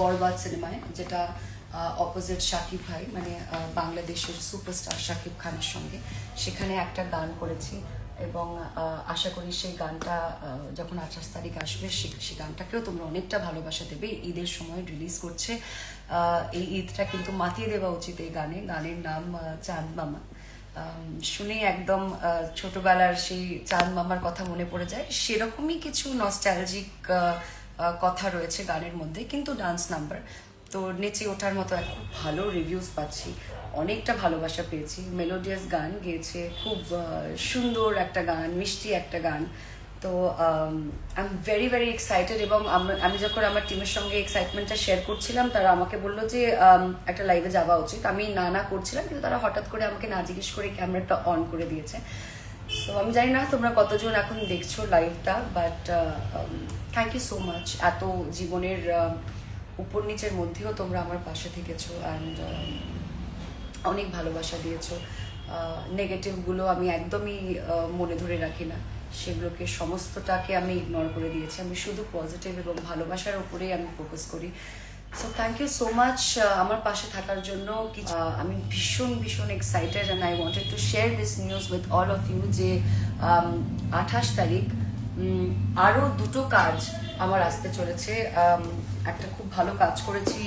বরবাদ সিনেমায়, যেটা অপোজিট শাকিব ভাই মানে বাংলাদেশের সুপারস্টার শাকিব খানের সঙ্গে। সেখানে একটা গান করেছি এবং আশা করি সেই গানটা যখন আঠাশ তারিখ আসবে সেই গানটাকেও তোমরা অনেকটা ভালোবাসা দেবে। ঈদের সময় রিলিজ করছে এই ঈদটা কিন্তু মাতিয়ে দেওয়া উচিত এই গানে। গানের নাম চাঁদ মামা। শুনেই একদম ছোটবেলার সেই চাঁদ মামার কথা মনে পড়ে যায়। সেরকমই কিছু নস্টালজিক কথা রয়েছে গানের মধ্যে, কিন্তু ডান্স নাম্বার তো নেচে ওঠার মতো খুব ভালো রিভিউজ পাচ্ছি। অনেকটা ভালোবাসা পেয়েছি। মেলোডিয়াস গান গেয়েছে, খুব সুন্দর একটা গান, মিষ্টি একটা গান। তো I am very very excited এবং আমি যখন আমার টিমের সঙ্গে এক্সাইটমেন্টটা শেয়ার করছিলাম, তারা আমাকে বলল যে একটা লাইভে যাওয়া উচিত। আমি না না করছিলাম, কিন্তু তারা হঠাৎ করে আমাকে না জিজ্ঞেস করে ক্যামেরাটা অন করে দিয়েছে। তো আমি জানি না তোমরা কতজন এখন দেখছ লাইভটা but thank you so much এত জীবনের উপর নিচের মধ্যেও তোমরা আমার পাশে থেকেছো অ্যান্ড অনেক ভালোবাসা দিয়েছ। নেগেটিভগুলো আমি একদমই মনে ধরে রাখি না। সেগুলোকে সমস্তটাকে আমি ইগনোর করে দিয়েছি। আমি শুধু পজিটিভ এবং ভালোবাসার উপরেই আমি ফোকাস করি। So thank you so much আমার পাশে থাকার জন্য। আমি ভীষণ ভীষণ excited and I wanted to share this news with all of you যে আঠাশ তারিখ উম, আরও দুটো কাজ আমার আসতে চলেছে। একটা খুব ভালো কাজ করেছি